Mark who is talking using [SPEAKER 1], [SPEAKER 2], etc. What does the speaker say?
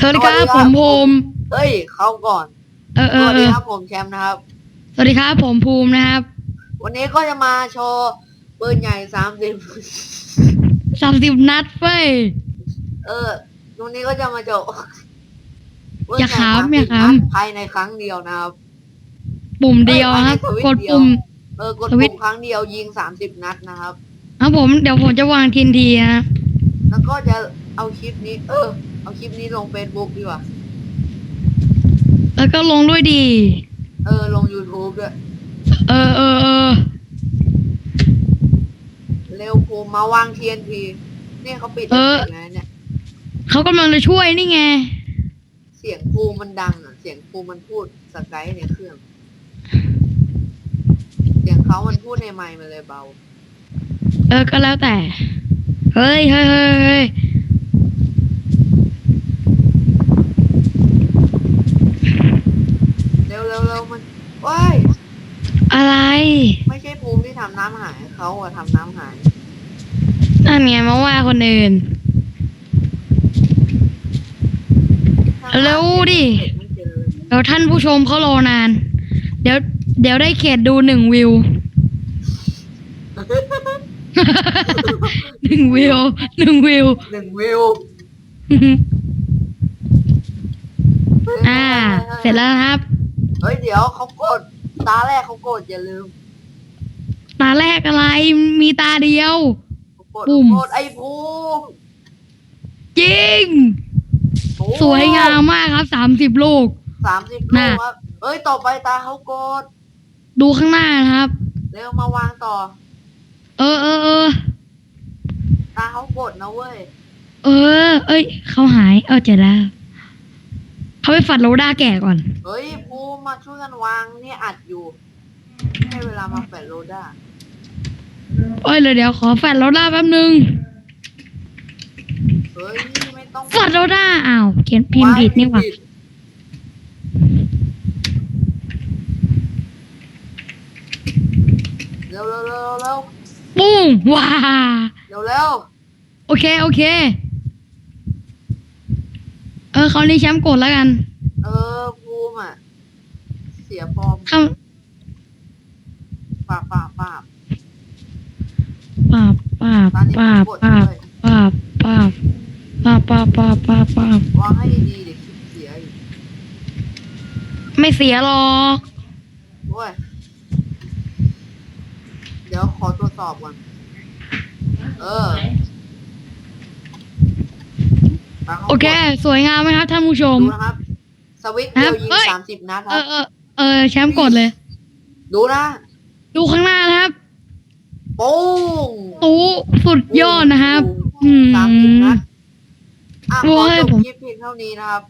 [SPEAKER 1] สวัสดีครับ
[SPEAKER 2] สวัสดีครับ
[SPEAKER 1] ผมภูมิ
[SPEAKER 2] เฮ้ย เข้าก่อน
[SPEAKER 1] เออเอ
[SPEAKER 2] ส
[SPEAKER 1] อ
[SPEAKER 2] วัส
[SPEAKER 1] เอ
[SPEAKER 2] ดี
[SPEAKER 1] อ
[SPEAKER 2] ครับผมแชมป์นะครับ
[SPEAKER 1] สวัสดีครับ ผมภูมินะครับ
[SPEAKER 2] วันนี้ก็จะมาโชว์ปืนใหญ่สามสิบ
[SPEAKER 1] สามสิบนัดเฟ้ย
[SPEAKER 2] เออวันนี้ก็จะมาโชว์ปืน
[SPEAKER 1] อย่า
[SPEAKER 2] ใหญ่
[SPEAKER 1] ขำ
[SPEAKER 2] 30
[SPEAKER 1] อย่าขำ
[SPEAKER 2] นัดภายในครั้งเดียวนะครับ
[SPEAKER 1] ปุ่มเดียวครับ
[SPEAKER 2] เอ้ย
[SPEAKER 1] กด
[SPEAKER 2] เดียว
[SPEAKER 1] ปุ่ม
[SPEAKER 2] เออกด
[SPEAKER 1] สวิต
[SPEAKER 2] ปุ่
[SPEAKER 1] ช์
[SPEAKER 2] มครั้งเดียวยิงสามสิบนัดนะครับ
[SPEAKER 1] ครับผมเดี๋ยวผมจะวางทีนทีนะ
[SPEAKER 2] แล้วก็จะเอาคลิปนี้ เออ เอาคลิปนี้ลงเฟซบุ๊กดีกว่า
[SPEAKER 1] แล้วก็ลงด้วยดี
[SPEAKER 2] เออ ลง YouTube ด้วย
[SPEAKER 1] เออเออเออ
[SPEAKER 2] เร็วภูมิมาวาง TNT เนี่ยเขาปิด
[SPEAKER 1] เออ
[SPEAKER 2] ไงเนี่ย
[SPEAKER 1] เขากำลังจะช่วยนี่ไง
[SPEAKER 2] เสียงภูมิมันดังอะ เสียงภูมิมันพูดสกายในเครื่อง เสียงเขามันพูดในไมค์มันเลยเบา
[SPEAKER 1] เออ ก็แล้วแต่ เฮ้ยเฮ้ยเฮ้ยเฮ้ย
[SPEAKER 2] เร็วเร็วเร็วมันว้าย
[SPEAKER 1] อะไร
[SPEAKER 2] ไม่ใช่ภูมิที่ทำน้ำหายเขาอะทำน้ำหาย
[SPEAKER 1] นั่นไงมาว่าคนอื่น เร็วดิ
[SPEAKER 2] เด็กไม่เจอ
[SPEAKER 1] เดี๋ยวท่านผู้ชมเขารอนาน เดี๋ยว เดี๋ยวได้เขตดูหนึ่งวิว หนึ่งวิวหนึ่งวิว
[SPEAKER 2] หนึ่งวิว
[SPEAKER 1] อ่า เสร็จแล้วนะครับ
[SPEAKER 2] เฮ้ยเดี๋ยวเขากดตาแรกเขากดอย่าลืม
[SPEAKER 1] ตาแรกอะไรมีตาเดียว
[SPEAKER 2] เขากด
[SPEAKER 1] ปุ่ม
[SPEAKER 2] กดไอ้ภูมิ
[SPEAKER 1] จริง
[SPEAKER 2] โอ้
[SPEAKER 1] สวยงามมากครับสามสิบลูก
[SPEAKER 2] สามสิบ
[SPEAKER 1] น่ะ
[SPEAKER 2] ลูกครับเอ้ยต่อไปตาเขากด
[SPEAKER 1] ดูข้างหน้านะครับ
[SPEAKER 2] เร็วมาวางต่อ
[SPEAKER 1] เออเออเออ
[SPEAKER 2] ตาเขากดนะเว้ย
[SPEAKER 1] เออ เอ้ยเขาหาย เออเจอแล้วเขาไปฝัดโลด้าแก่ก่อน
[SPEAKER 2] เฮ้ยภูมิมาช่วยกันวางเนี่ยอัดอยู่ ให้เวลามาแปดโลด้า
[SPEAKER 1] เอ้ยเดี๋ยวเดี๋ยวขอฝัดโลด้าแป๊บนึง
[SPEAKER 2] เฮ้ยไม่ต้อง
[SPEAKER 1] ฝัดโลด้าอ้าวเขียนพิมพ์ผิดนี่หว่า
[SPEAKER 2] เร็วเร็วเร็วเร็ว
[SPEAKER 1] ปุ้งว้า
[SPEAKER 2] เร็วเร็ว
[SPEAKER 1] โอเคโอเค เออคราวนี้แชมป์กดแล้วกัน
[SPEAKER 2] เออภูมิอะ เสียฟอร์ม
[SPEAKER 1] ข้า
[SPEAKER 2] ป่าป่าป่า
[SPEAKER 1] ป้าบป้าบ
[SPEAKER 2] ตอนนี้
[SPEAKER 1] ป้าบ
[SPEAKER 2] กด
[SPEAKER 1] ป้าบ
[SPEAKER 2] เลย
[SPEAKER 1] ป้าบป้าบป้าบป้าบป้าบป้าบป้าบ
[SPEAKER 2] วางให้ดีๆเดี๋ยวคลิปเสียอีก
[SPEAKER 1] ไม่เสียหรอก
[SPEAKER 2] ด้วยเดี๋ยวขอตรวจสอบก่อน เออตามขา
[SPEAKER 1] โอเค สวยงามไหมครับท่านผู้ชม
[SPEAKER 2] ดูนะครับ สวิตช์เดียวยิง
[SPEAKER 1] เฮ้ย
[SPEAKER 2] สามสิบนัดค
[SPEAKER 1] เอ
[SPEAKER 2] รับ
[SPEAKER 1] อเออเออแชมป์กดเลย
[SPEAKER 2] ดูนะ
[SPEAKER 1] ดูข้างหน้านะครับ
[SPEAKER 2] ปุ้ง
[SPEAKER 1] ตู้สุดยอดนะครับ อืม
[SPEAKER 2] สามสิบนัดอะข
[SPEAKER 1] โอ้
[SPEAKER 2] อยจบ
[SPEAKER 1] ผม
[SPEAKER 2] คลิปเพียงเท่านี้นะครับ